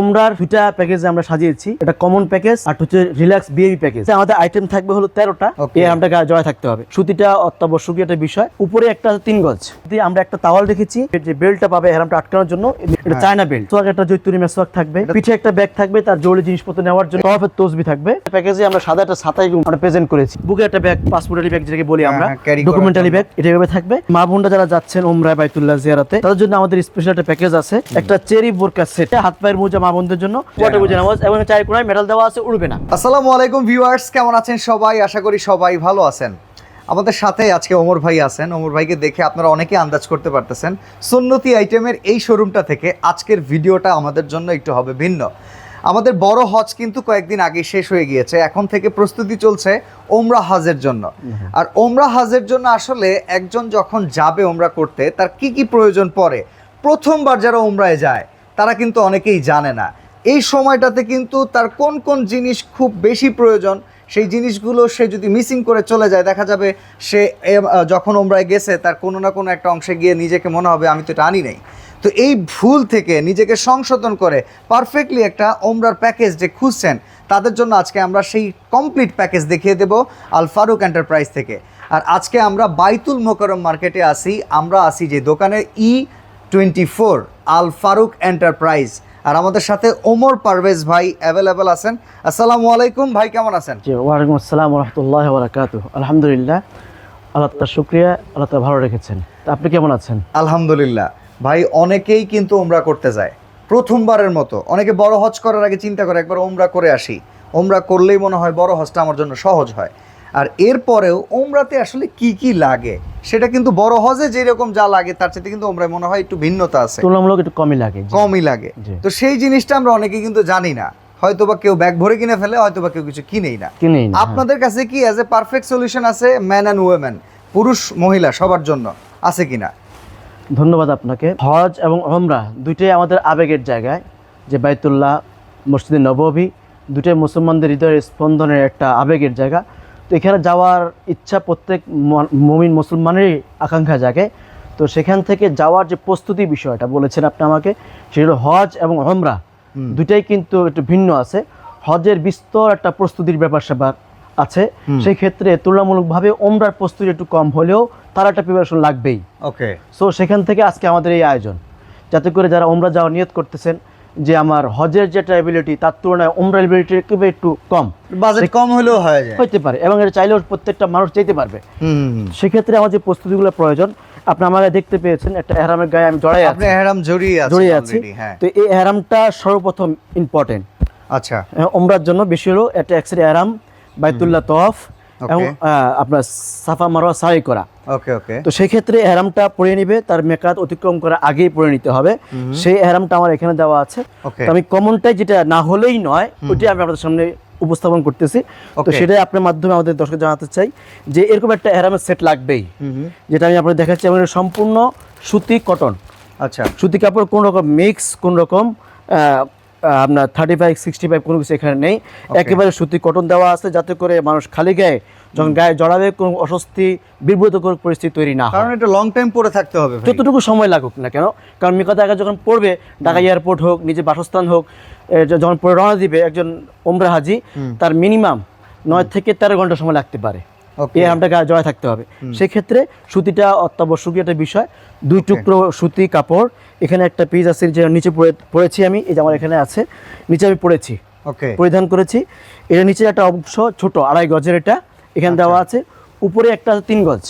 ওমরার দুইটা প্যাকেজে আমরা সাজিয়েছি। এটা কমন প্যাকেজ আর হচ্ছে relax B A B package আমাদের আইটেম থাকবে হলো তেরোটা. এই আমটা জয় থাকতে হবে। সুতিটা অত্যাবশ্যকীয় একটা বিষয়। উপরে একটা তিন গজ। আমরা একটা তাওয়াল রেখেছি এর যে বেল্টটা পাবে হেরামটা আটকানোর জন্য এটা। চায়না বেল্ট সোয়াগ একটা জৈতুরি মেসওয়াক থাকবে। পিঠে একটা ব্যাগ থাকবে তার জরুরি জিনিসপত্র নেওয়ার জন্য। তরফের তসবি থাকবে। প্যাকেজে আমরা সাদা একটা সাতাই আমরা প্রেজেন্ট করেছি। বুকে একটা ব্যাগ পাসপোর্টারি ব্যাগ যেটাকে বলি আমরা। হ্যাঁ, ডকুমেন্টারি ব্যাগ এটা এভাবে থাকবে। মা বোনরা যারা যাচ্ছেন ওমরায় বাইতুল্লাহ জিয়ারাতে তাদের জন্য আমাদের স্পেশাল একটা প্যাকেজ আছে। একটা চেরি বোরকা সেট হাত পায়ের মোজা মা বোনদের জন্য বুঝে নামাজ এবং চাই কোনায় মেডাল দেওয়া আছে উড়বে না। আসসালামু আলাইকুম ভিউয়ার্স কেমন আছেন সবাই? আশা করি সবাই ভালো আছেন। আমাদের সাথে আজকে ওমর ভাই আছেন। ওমর ভাইকে দেখে আপনারা অনেকে আন্দাজ করতে পারতেছেন। সুন্নতি আইটেমের এই শোরুমটা থেকে আজকের ভিডিওটা আমাদের জন্য একটু হবে ভিন্ন। আমাদের বড় হজ কিন্তু কয়েকদিন আগে শেষ হয়ে গিয়েছে। এখন থেকে প্রস্তুতি চলছে ওমরা হাজের জন্য। আর ওমরা হাজের জন্য আসলে একজন যখন যাবে ওমরা করতে তার কি কি প্রয়োজন পড়ে? প্রথমবার যারা ওমরায় যায় তারা কিন্তু অনেকেই জানে না। এই সময়টাতে কিন্তু তার কোন কোন জিনিস খুব বেশি প্রয়োজন, সেই জিনিসগুলো সে যদি মিসিং করে চলে যায়, দেখা যাবে সে যখন ওমরায় গেছে, তার কোনো না কোনো একটা অংশে গিয়ে নিজেকে মনে হবে, আমি তো এটা আনি নাই। তো এই ভুল থেকে নিজেকে সংশোধন করে পারফেক্টলি একটা ওমরার প্যাকেজ যে খুঁজছেন, তাদের জন্য আজকে আমরা সেই কমপ্লিট প্যাকেজ দেখিয়ে দেব আল ফারুক এন্টারপ্রাইজ থেকে। আর আজকে আমরা বাইতুল মোকরম মার্কেটে আসি আমরা আসি যে দোকানে E twenty four Al Farooq enterprise. আর আমাদের সাথে ওমর পারভেজ ভাই অ্যাভেলেবেল আছেন। আসসালামু আলাইকুম ভাই কেমন আছেন? জি ওয়ালাইকুম আসসালাম রহমতুল্লাহ বারাকাতু আলহামদুলিল্লাহ আল্লাহ তার শুক্রিয়া আল্লাহ তালা ভালো রেখেছেন। তা আপনি কেমন আছেন? আলহামদুলিল্লাহ। ভাই অনেকেই কিন্তু ওমরা করতে যায়। প্রথমবারের মতো। অনেকে বড় হজ করার আগে চিন্তা করে একবার ওমরা করে আসি। ওমরা করলেই মনে হয় বড় হজটা আমার জন্য সহজ হয়। আর এরপরেও ওমরাতে আসলে কি কি লাগে? সেটা কিন্তু বড় হজে যেরকম যা লাগে তার সাথে কিন্তু ওমরায় মনে হয় একটু ভিন্নতা আছে। তুলনামূলক একটু কমই লাগে কমই লাগে। তো সেই জিনিসটা আমরা অনেকে কিন্তু জানি না। হয়তো বা কেউ ব্যাগ ভরে কিনে ফেলে হয়তো বা কেউ কিছু কিনেই না। কিনেই না হ্যাঁ। আপনাদের কাছে কি অ্যাজ এ পারফেক্ট সলিউশন আছে ম্যান অ্যান্ড ওয়েমেন পুরুষ মহিলা সবার জন্য আছে কিনা? ধন্যবাদ আপনাকে। হজ এবং ওমরা দুইটাই আমাদের আবেগের জায়গায়। যে বাইতুল্লাহ মসজিদে নববী দুটাই মুসলমানদের হৃদয়ের স্পন্দনের একটা আবেগের জায়গা। তো এখানে যাওয়ার ইচ্ছা প্রত্যেক মমিন মুসলমানেরই আকাঙ্ক্ষা জাগে। তো সেখান থেকে যাওয়ার যে প্রস্তুতি বিষয়টা বলেছেন আপনি আমাকে সেটা হলো হজ এবং ওমরা দুটাই কিন্তু একটু ভিন্ন আছে। হজের বিস্তর একটা প্রস্তুতির ব্যাপার স্যাপার আছে। সেই ক্ষেত্রে তুলনামূলকভাবে ওমরার প্রস্তুতি একটু কম হলেও তার একটা প্রিপারেশন লাগবেই। ওকে সো সেখান থেকে আজকে আমাদের এই আয়োজন। যাতে করে যারা ওমরা যাওয়া নিয়ত করতেছেন যে আমার হজের যেটা এবিলিটি তার তুলনায় ওমরা এবিলিটি একটু একটু কম। বাজেট কম হলেও হয়ে যায়। হইতে পারে এবং এটা চাইলেও প্রত্যেকটা মানুষ যেতে পারবে। হুম সেক্ষেত্রে আমার যে প্রস্তুতিগুলো প্রয়োজন আপনি আমাকে দেখতে পেয়েছেন একটা এহরামের গায়ে আমি জড়াই আপনি আছি। এহরাম জড়িয়ে আছেন জড়িয়ে আছি। হ্যাঁ। তো এই এহরামটা সর্বপ্রথম ইম্পর্টেন্ট আচ্ছা। ওমরার জন্য বেশি হলো একটা এক্সের এহরাম বাইতুল্লাহ তওয়াফ এবং আপনার সাফা মারোয়া সাই করা। ওকে ওকে তো সেই ক্ষেত্রে এহরামটা পরে নিবে তার মেকাত অতিক্রম করে আগেই পরে নিতে হবে। সেই এহরামটা আমার এখানে দেওয়া আছে। তো আমি কমনটাই যেটা না হলেই নয় ওইটাই আমি আপনাদের সামনে উপস্থাপন করতেছি। তো সেটাই আপনার মাধ্যমে আমাদের দর্শক জানাতে চাই যে এরকম একটা এহরামের সেট লাগবেই। যেটা আমি আপনাদের দেখাচ্ছি এটা সম্পূর্ণ সুতি কটন আচ্ছা। সুতি কাপড় কোন রকম মিক্স কোন রকম আপনার থার্টি ফাইভ সিক্সটি ফাইভ কোনো কিছু এখানে নেই। একেবারে সুতি কটন দেওয়া আছে যাতে করে মানুষ খালি গায়ে যখন গায়ে জড়াবে কোনো অস্বস্তি বিব্রতকর পরিস্থিতি তৈরি না কারণ এটা লং টাইম পরে থাকতে হবে যতটুকু সময় লাগুক না কেন কারণ মিকাত আগে যখন পড়বে ঢাকা এয়ারপোর্ট হোক নিজের বাসস্থান হোক যখন পরে রওনা দিবে একজন ওমরা হাজি তার মিনিমাম নয় থেকে তেরো ঘণ্টা সময় লাগতে পারে. এই আমটা গায়ে জড়ায় থাকতে হবে। সেক্ষেত্রে সুতিটা অত্যাবশ্যকীয় একটা বিষয়। দুই টুকরো সুতি কাপড় এখানে একটা পিস আছে যে নিচে পরেছি আমি এই যে আমার এখানে আছে নিচে আমি পড়েছি। ওকে পরিধান করেছি। এটা নিচে একটা অংশ ছোট আড়াই গজের এটা এখানে দেওয়া আছে। উপরে একটা তিন গজ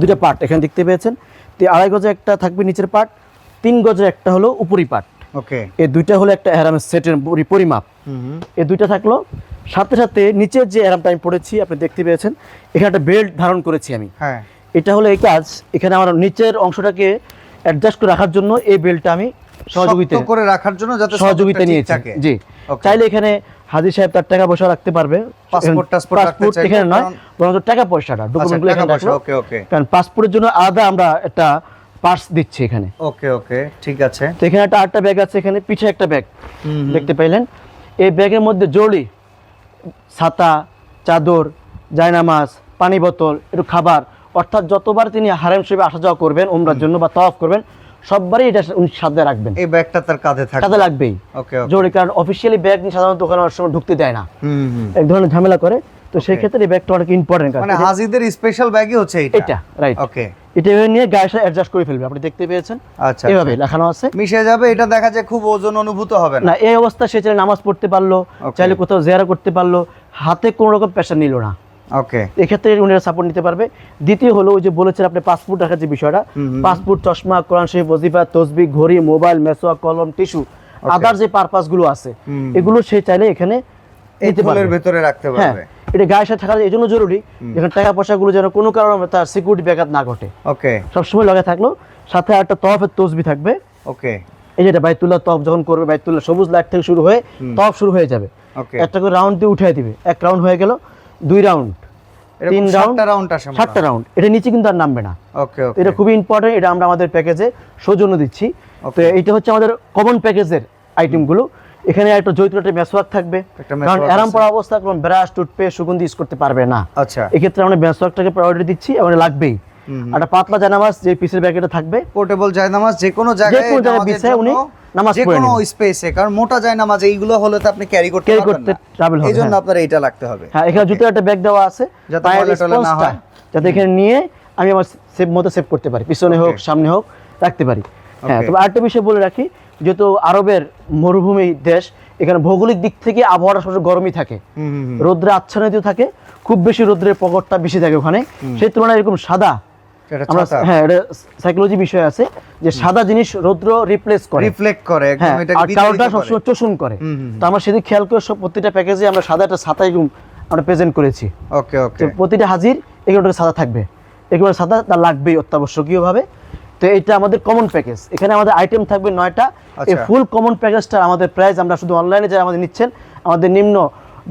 দুটো পার্ট এখানে দেখতে পেয়েছেন। তো আড়াই গজে একটা থাকবে নিচের পার্ট তিন গজের একটা হলো উপরি পার্ট ওকে এই দুইটা হলো একটা অ্যারামের সেটের পরি- পরিমাপ। এই দুইটা থাকল। সাথে সাথে নিচের যে অ্যারামটা আমি পড়েছি আপনি দেখতে পেয়েছেন এখানে একটা বেল্ট ধারণ করেছি আমি। হ্যাঁ। এটা হলো এই কাজ। এখানে আমার নিচের অংশটাকে অ্যাডজাস্ট করে রাখার জন্য এই বেল্টটা আমি সহযোগিতা করে রাখার জন্য যাতে সহযোগিতা নিয়েছি। থাকে। জি। চাইলে এখানে হাজির সাহেব তার টাকা পয়সা রাখতে পারবে। পাসপোর্ট এখানে নয় বরং টাকা পয়সাটা ডকুমেন্টগুলো এখানে পয়সা, রাখল। okay, okay. কারণ পাসপোর্টের জন্য আলাদা আমরা একটা পার্স দিচ্ছি এখানে। ওকে ওকে ঠিক আছে। তো এখানে একটা আটটা ব্যাগ আছে এখানে পিছে একটা ব্যাগ দেখতে পাইলেন? এই ব্যাগের মধ্যে জরুরি ছাতা চাদর জায়নামাজ পানি বোতল একটু খাবার অর্থাৎ যতবার তিনি হারেম শরীফে আসা যাওয়া করবেন উমরার জন্য বা তওয়াফ করবেন সববারই এটা উনি সাথে রাখবেন। এই ব্যাগটা তার কাঁধে থাকে কাজে লাগবেই। ওকে ওকে। জরুরি কারণ অফিসিয়ালি ব্যাগ নিয়ে সাধারণত দোকানে অনেক সময় ঢুকতে দেয় না। হুম হুম। এক ধরনের ঝামেলা করে। তো সেই ক্ষেত্রে এই ব্যাগটা অনেক ইম্পর্টেন্ট মানে হাজিদের স্পেশাল ব্যাগই হচ্ছে এটা এটা রাইট ওকে। এটা নিয়ে গায়ের সাথে অ্যাডজাস্ট করে ফেলবে আপনি দেখতে পেয়েছেন? আচ্ছা এভাবে লেখানো আছে। মিশে যাবে এটা দেখা যায় খুব ওজন অনুভূত হবে না। না এই অবস্থা সে চাইলে নামাজ পড়তে পারল চাইলে কোথাও জেরা করতে পারল হাতে কোনো রকম প্রেশার নিল না। ওকে এক্ষেত্রে উনারা সাপোর্ট নিতে পারবে। দ্বিতীয় হলো ওই যে বলেছেন আপনি পাসপোর্ট রাখার যে বিষয়টা। পাসপোর্ট চশমা কোরআন শরীফ ওজিফা তসবি ঘড়ি মোবাইল মেসোয়া কলম টিস্যু আদার যে আছে এগুলো সে চাইলে এখানে নিতে পারবে। ভেতরে রাখতে হ্যাঁ পারবে। এটা গায়ের সাথে থাকা এই জন্য জরুরি যেখানে টাকা পয়সাগুলো যেন কোনো কারণে তার সিকিউরিটি ব্যাঘাত না ঘটে। ওকে সবসময় লগে থাকল সাথে একটা তফের তসবি থাকবে। ওকে এই যেটা বাইতুল্লাহ তফ যখন করবে বাইতুল্লাহ সবুজ লাইট থেকে শুরু হয়ে তফ শুরু হয়ে যাবে। একটা করে রাউন্ড দিয়ে উঠিয়ে দিবে। এক রাউন্ড হয়ে গেল দুই রাউন্ড তিন রাউন্ড রাউন্ড আসে সাতটা রাউন্ড এটা নিচে কিন্তু আর নামবে না। ওকে এটা খুবই ইম্পর্টেন্ট এটা আমরা আমাদের প্যাকেজে সৌজন্য দিচ্ছি। তো. এইটা হচ্ছে আমাদের কমন প্যাকেজের আইটেমগুলো এখানে একটা জৈতুন একটা মেসওয়াক থাকবে। কারণ আরাম পড়া অবস্থা ব্রাশ টুথপেস্ট সুগন্ধি ইউজ করতে পারবে না। আচ্ছা। এক্ষেত্রে আমরা মেসওয়াকটাকে প্রায়োরিটি দিচ্ছি এবং লাগবেই। একটা পাতলা জানামাজ যে পিসের ব্যাগেটা থাকবে। পোর্টেবল জায়নামাজ যে কোনো জায়গায় কোনো জায়গায় বিছায় উনি নামাজ যে কোনো স্পেসে কারণ মোটা জায়নামাজ এইগুলো হলে তো আপনি ক্যারি করতে পারবেন করতে travel হবে, এই জন্য হ্যাঁ। আপনার এইটা লাগতে হবে। হ্যাঁ এখানে জুতো একটা ব্যাগ দেওয়া আছে যাতে ময়লা না হয়। যাতে এখানে নিয়ে আমি আমার সেভ মতো সেভ করতে পারি পিছনে হোক সামনে হোক রাখতে পারি। হ্যাঁ তবে আরেকটা বিষয় বলে রাখি যেহেতু আরবের মরুভূমি দেশ এখানে ভৌগোলিক দিক থেকে আবহাওয়াটা সবসময় গরমই থাকে। রোদ্রে আচ্ছাদিত থাকে খুব বেশি রোদ্রের প্রকটটা বেশি থাকে ওখানে। সেই তুলনায় এরকম সাদা এটা হ্যাঁ এটা সাইকোলজি বিষয় আছে যে সাদা জিনিস রৌদ্র রিপ্লেস করে। রিফ্লেক্ট করে একদম হ্যাঁ আর কালোটা সবসময় করে। তো আমরা সেদিক খেয়াল করে সব প্রতিটা প্যাকেজে আমরা সাদা একটা ছাতা এরকম আমরা প্রেজেন্ট করেছি। ওকে ওকে প্রতিটা হাজির এগুলো সাদা থাকবে। এগুলো সাদা তার লাগবেই অত্যাবশ্যকীয়ভাবে। তো এইটা আমাদের কমন প্যাকেজ এখানে আমাদের আইটেম থাকবে নয়টা। এই। ফুল কমন প্যাকেজটা আমাদের প্রাইস আমরা শুধু অনলাইনে যারা আমাদের নিচ্ছেন আমাদের নিম্ন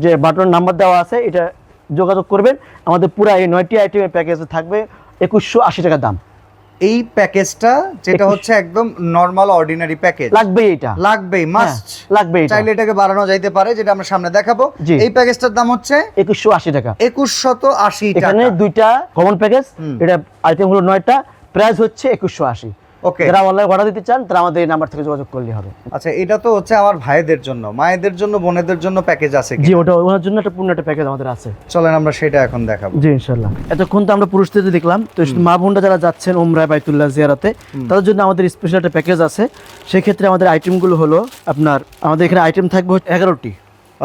যে বাটন নাম্বার দেওয়া আছে এটা যোগাযোগ করবেন। আমাদের পুরো এই নয়টি আইটেমের প্যাকেজ থাকবে। একুশশো আশি টাকা দাম। এই প্যাকেজটা যেটা হচ্ছে একদম নর্মাল অর্ডিনারি প্যাকেজ লাগবে এটা। লাগবে মাস্ট হ্যাঁ, লাগবে এটা। চাইলে এটাকে বাড়ানো যাইতে পারে যেটা আমরা সামনে দেখাবো। এই প্যাকেজটার দাম হচ্ছে একুশশো আশি টাকা। 2180 টাকা এখানে দুইটা কমন প্যাকেজ এটা আইটেম হলো নয়টা প্রাইস হচ্ছে একুশশো আশি। ওকে যারা অনলাইন অর্ডার দিতে চান তারা আমাদের এই নাম্বার থেকে যোগাযোগ করলে হবে। আচ্ছা এটা তো হচ্ছে আমার ভাইদের জন্য। মায়েদের জন্য বোনেদের জন্য প্যাকেজ আছে জি ওটা ওনার জন্য একটা পূর্ণ একটা প্যাকেজ আমাদের আছে। চলেন আমরা সেটা এখন দেখাবো। জি ইনশাল্লাহ এতক্ষণ তো আমরা পুরুষদের দেখলাম তো মা বোনরা যারা যাচ্ছেন ওমরায় বাইতুল্লাহ জিয়ারাতে তাদের জন্য আমাদের স্পেশাল একটা প্যাকেজ আছে। সেক্ষেত্রে আমাদের আইটেমগুলো হলো আপনার আমাদের এখানে আইটেম থাকবে এগারোটি।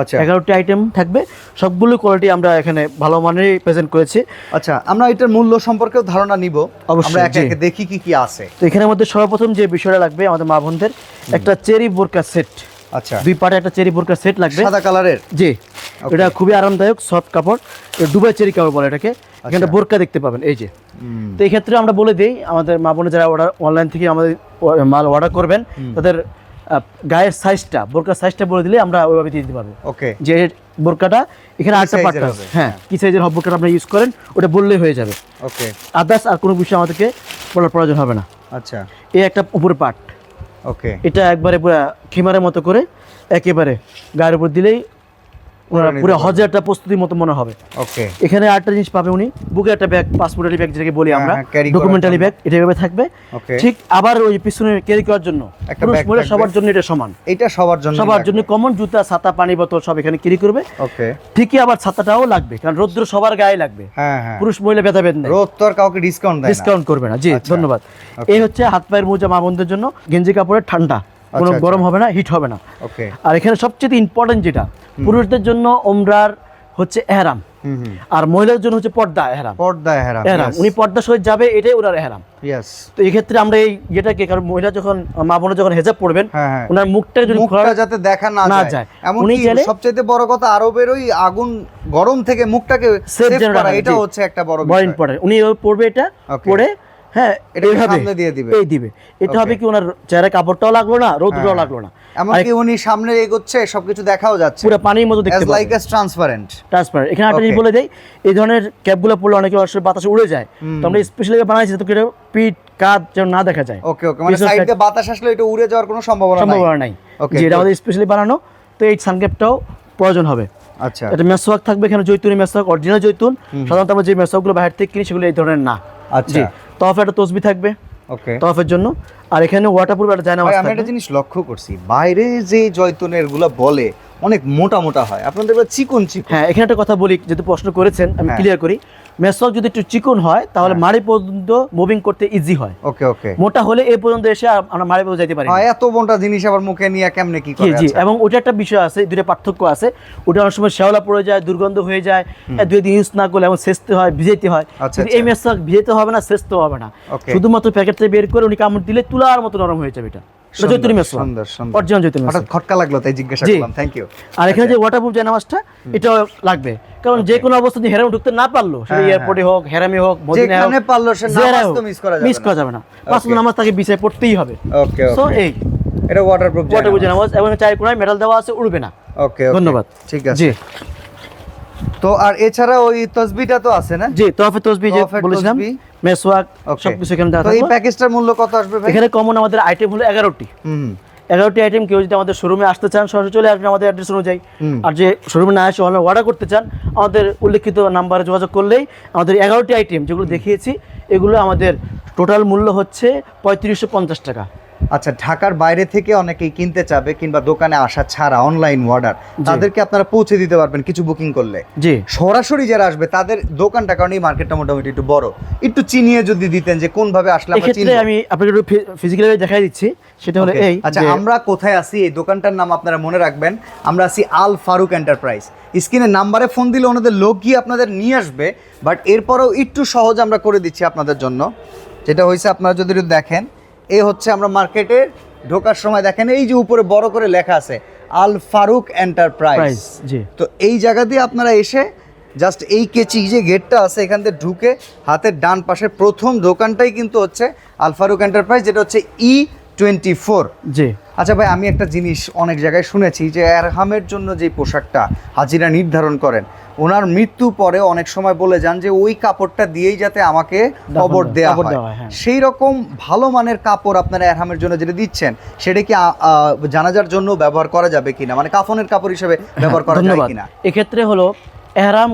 আচ্ছা। এগারোটি আইটেম থাকবে। সবগুলো কোয়ালিটি আমরা এখানে ভালো মানেরই প্রেজেন্ট করেছি। আচ্ছা আমরা এটার মূল্য সম্পর্কেও ধারণা নিব। অবশ্যই, আমরা একে দেখি কি কি আছে। তো এখানের মধ্যে সর্বপ্রথম যে বিষয়টা লাগবে আমাদের মা বোনদের একটা চেরি বোরকা সেট আচ্ছা। দুই পার্টে একটা চেরি বোরকা সেট লাগবে। সাদা কালারের? জি। এটা খুবই আরামদায়ক সফট কাপড়। দুবাই চেরি কাপড় বলে এটাকে। এখানে বোরকা দেখতে পাবেন এই যে। তো এই ক্ষেত্রে আমরা বলে দিই আমাদের মা বোনে যারা অর্ডার অনলাইন থেকে আমাদের মাল অর্ডার করবেন তাদের গায়ের সাইজটা বোরকার সাইজটা বলে দিলে আমরা ওইভাবে দিয়ে দিতে পারব। ওকে যে বোরকাটা এখানে আটটা পার্ট হবে? আছে। হ্যাঁ কি সাইজের হবে বোরকাটা আপনারা ইউজ করেন ওটা বললেই হয়ে যাবে। ওকে আদার্স আর কোনো বিষয় আমাদেরকে বলার প্রয়োজন হবে না। আচ্ছা। এই একটা উপরে পার্ট ওকে এটা একবারে পুরো খিমারের মতো করে একেবারে গায়ের উপর দিলেই ওনারা পুরো পারবে। হজের প্রস্তুতির মতো মনে হবে। ওকে। এখানে আরেকটা জিনিস পাবে উনি। বুকে একটা ব্যাগ পাসপোর্টারি ব্যাগ যেটাকে বলি হ্যাঁ, আমরা। ব্যাগ এটা এভাবে থাকবে। ঠিক আবার ওই পিছনে ক্যারি করার জন্য। পুরুষ মহিলা সবার জন্য এটা সমান। এটা সবার জন্য সবার জন্য কমন জুতা ছাতা পানি বোতল সব এখানে ক্যারি করবে। ওকে। ঠিকই আবার ছাতাটাও লাগবে কারণ রৌদ্র সবার গায়ে লাগবে। হ্যাঁ হ্যাঁ। পুরুষ মহিলা ভেদাভেদ নেই। রোদ তো কাউকে ডিসকাউন্ট দেয় ডিসকাউন্ট করবে না। জি আচ্ছা। ধন্যবাদ। এই হচ্ছে হাত পায়ের মোজা মা বোনদের জন্য গেঞ্জি কাপড়ের ঠান্ডা। কোনো আচ্ছা, গরম হবে না হিট হবে না। ওকে আর এখানে সবচেয়ে ইম্পর্টেন্ট যেটা পুরুষদের জন্য ওমরার হচ্ছে এহরাম আর মহিলাদের জন্য হচ্ছে পর্দা এহরাম। পর্দা হেরা এহরাম উনি পর্দা সহিত যাবে এটাই ওনার এহরাম। ইয়েস তো এই ক্ষেত্রে আমরা এই যেটাকে কারণ মহিলা যখন মা বোনে যখন হেজাব পড়বেন হ্যাঁ হ্যাঁ। ওনার মুখটা যদি খোলা মুখটা যাতে দেখা না যায়। উনি চাইলে- সবচেয়ে বড় কথা আরবের ওই আগুন গরম থেকে মুখটাকে সেভ করা এটা হচ্ছে একটা বড় বড় বিষয়। ইম্পর্টেন্ট উনি পড়বে এটা. পড়ে হ্যাঁ এইভাবে? সামনে দিয়ে দিবে। এই দিবে। এটা হবে কি ওনার চেহারা কাপড়টাও লাগল না হ্যাঁ। লাগল না? এমনকি উনি সামনে এগোচ্ছে সবকিছু দেখাও যাচ্ছে। পুরো পানির মতো দেখতে লাইক ট্রান্সপারেন্ট ট্রান্সপারেন্ট এখানে একটা জিনিস বলে দেই এই ধরনের ক্যাপগুলো পরলে অনেকে বাতাসে উড়ে যায়। তো আমরা স্পেশালি বানাইছি তো এটা পিঠ যেন না দেখা যায়। ওকে ওকে মানে পিছন সাইড দিয়ে বাতাস আসলে এটা উড়ে যাওয়ার কোনো সম্ভাবনা নাই। সম্ভাবনা নাই। যে এটা আমাদের স্পেশালি বানানো তো এই সানক্যাপটাও প্রয়োজন হবে। আচ্ছা। এটা মেসওয়াক থাকবে এখানে জৈতুনি মেসওয়াক অরিজিনাল জৈতুন। সাধারণত আমরা যে মেসওয়াকগুলো বাইরে থেকে কিনি সেগুলো এই ধরনের না। আচ্ছা। তফে একটা তসবি থাকবে ওকে তফের জন্য। আর এখানে ওয়াটারপ্রুফ একটা ভাই আমি একটা জিনিস লক্ষ্য করছি। বাইরে যে জয়তুনেরগুলো বলে অনেক মোটা মোটা হয়। আপনাদের চিকন চিকন। হ্যাঁ এখানে একটা কথা বলি যেহেতু প্রশ্ন করেছেন আমি। ক্লিয়ার করি। মেসওয়াক যদি একটু চিকন হয় তাহলে হ্যাঁ। মাড়ি পর্যন্ত মুভিং করতে ইজি হয়। ওকে ওকে। মোটা হলে এই পর্যন্ত এসে আমরা মাড়ি পর্যন্ত যেতে পারি এত মোটা জিনিস আবার মুখে নিয়ে কেমনে কি করে জি। এবং ওটা একটা বিষয় আছে দুটো পার্থক্য আছে। ওটা অনেক সময় শ্যাওলা পড়ে যায় দুর্গন্ধ হয়ে যায়। দুই দিন ইউজ না করলে এমন সেচতে হয় ভিজাইতে হয়। আচ্ছা, এই আচ্ছা। মেসওয়াক ভিজাইতে হবে না সেচতে হবে না। শুধুমাত্র প্যাকেট থেকে বের করে উনি কামড় দিলে তুলার মতো নরম হয়ে যাবে এটা। এটা সুন্দর, জৈতুনি মেসওয়াক সুন্দর সুন্দর। অরিজিনাল জৈতুনি হঠাৎ মেসওয়াক খটকা লাগল তাই জিজ্ঞাসা করলাম থ্যাংক ইউ আর এখানে যে ওয়াটারপ্রুফ জানামাজটা এটাও লাগবে। কারণ যে কোনো অবস্থাতে হেরাম ঢুকতে না পারল সেটা হ্যাঁ, এয়ারপোর্টে হোক হেরামে হোক যেখানে পারল সে নামাজ তো মিস করা যাবে মিস করা যাবে না। পাঁচ নামাজ তাকে বিছায় পড়তেই হবে। ওকে সো এই। এটা ওয়াটারপ্রুফ ওয়াটারপ্রুফ জানামাজ এবং চার কোনায় মেটাল দেওয়া আছে উড়বে না। ওকে ধন্যবাদ। ঠিক আছে। জি। তো আর এছাড়া ওই তসবিটা তো আছে না? জি তোয়াফে তসবি যে বলেছিলাম মেসওয়াক সবকিছু এখানে দেওয়া তো এই প্যাকেজটার মূল্য কত আসবে এখানে কমন আমাদের আইটেম হলো এগারোটি। হুম এগারোটি আইটেম কেউ যদি আমাদের শোরুমে আসতে চান সরাসরি চলে আসবেন আমাদের অ্যাড্রেস অনুযায়ী। আর যে শোরুমে না এসে অনলাইন অর্ডার করতে চান আমাদের উল্লেখিত নাম্বারে যোগাযোগ করলেই আমাদের এগারোটি আইটেম যেগুলো দেখিয়েছি এগুলো আমাদের টোটাল মূল্য হচ্ছে পঁয়ত্রিশশো পঞ্চাশ টাকা। আচ্ছা ঢাকার বাইরে থেকে অনেকেই কিনতে চাবে কিংবা দোকানে আসা ছাড়া অনলাইন অর্ডার তাদেরকে আপনারা পৌঁছে দিতে পারবেন কিছু বুকিং করলে। জি। সরাসরি যারা আসবে তাদের দোকানটা কারণ এই মার্কেটটা মোটামুটি একটু বড় একটু চিনিয়ে যদি দিতেন যে কোন ভাবে আসলে আমরা এক্ষেত্রে আমি আপনাকে একটু ফিজিক্যালি দেখাই দিচ্ছি সেটা হলো এই আচ্ছা আমরা কোথায় আছি? এই দোকানটার নাম আপনারা মনে রাখবেন। আমরা আছি আল ফারুক এন্টারপ্রাইজ। স্ক্রিনে নাম্বারে ফোন দিলে ওনাদের লোক গিয়ে আপনাদের নিয়ে আসবে বাট এরপরেও একটু সহজ আমরা করে দিচ্ছি আপনাদের জন্য। যেটা হয়েছে আপনারা যদি দেখেন এ হচ্ছে আমরা মার্কেটে ঢোকার সময় দেখেন এই যে উপরে বড় করে লেখা আছে আল ফারুক এন্টারপ্রাইজ। জি। তো এই জায়গা দিয়ে আপনারা এসে জাস্ট এই কেচি যে গেটটা আছে এখান থেকে ঢুকে হাতের ডান পাশে প্রথম দোকানটাই কিন্তু হচ্ছে আল ফারুক এন্টারপ্রাইজ যেটা হচ্ছে ই টোয়েন্টি ফোর জি। আচ্ছা ভাই আমি একটা জিনিস অনেক জায়গায় শুনেছি যে এরহামের জন্য যে পোশাকটা হাজিরা নির্ধারণ করেন ওনার মৃত্যু পরে অনেক সময় বলে যান যে ওই কাপড়টা দিয়েই যাতে আমাকে কবর দেওয়া- হয় হ্যাঁ। সেই রকম ভালো মানের কাপড় আপনারা এরহামের জন্য যেটা দিচ্ছেন সেটা কি জানাজার জন্য ব্যবহার করা যাবে কিনা? মানে কাফনের কাপড় হিসেবে ব্যবহার করা যাবে কিনা? এক্ষেত্রে হলো এহরাম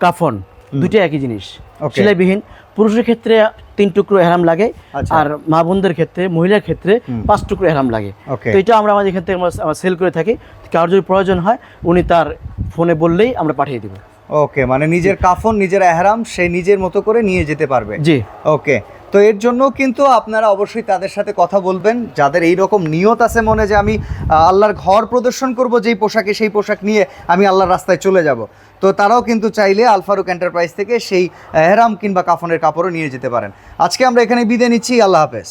কাফন দুইটাই একই জিনিস. সেলাইবিহীন। পুরুষের ক্ষেত্রে তিন টুকরো এহরাম লাগে আচ্ছা। আর মা বোনদের ক্ষেত্রে মহিলার ক্ষেত্রে পাঁচ টুকরো এহরাম লাগে. তো এটা আমরা আমাদের এখান থেকে সেল করে থাকি। কারোর যদি প্রয়োজন হয় উনি তার ফোনে বললেই আমরা পাঠিয়ে দিব। ওকে মানে নিজের কাফন নিজের এহরাম সে নিজের মতো করে নিয়ে যেতে পারবে। জি। ওকে তো এর জন্য কিন্তু আপনারা অবশ্যই তাদের সাথে কথা বলবেন। যাদের এই রকম নিয়ত আছে মনে যে আমি আল্লাহর ঘর প্রদর্শন করব যেই পোশাকে সেই পোশাক নিয়ে আমি আল্লাহর রাস্তায় চলে যাব। তো তারাও কিন্তু চাইলে আলফারুক এন্টারপ্রাইজ থেকে সেই এহরাম কিংবা কাফনের কাপড়ও নিয়ে যেতে পারেন। আজকে আমরা এখানে বিদায় নিচ্ছি আল্লাহ হাফেজ।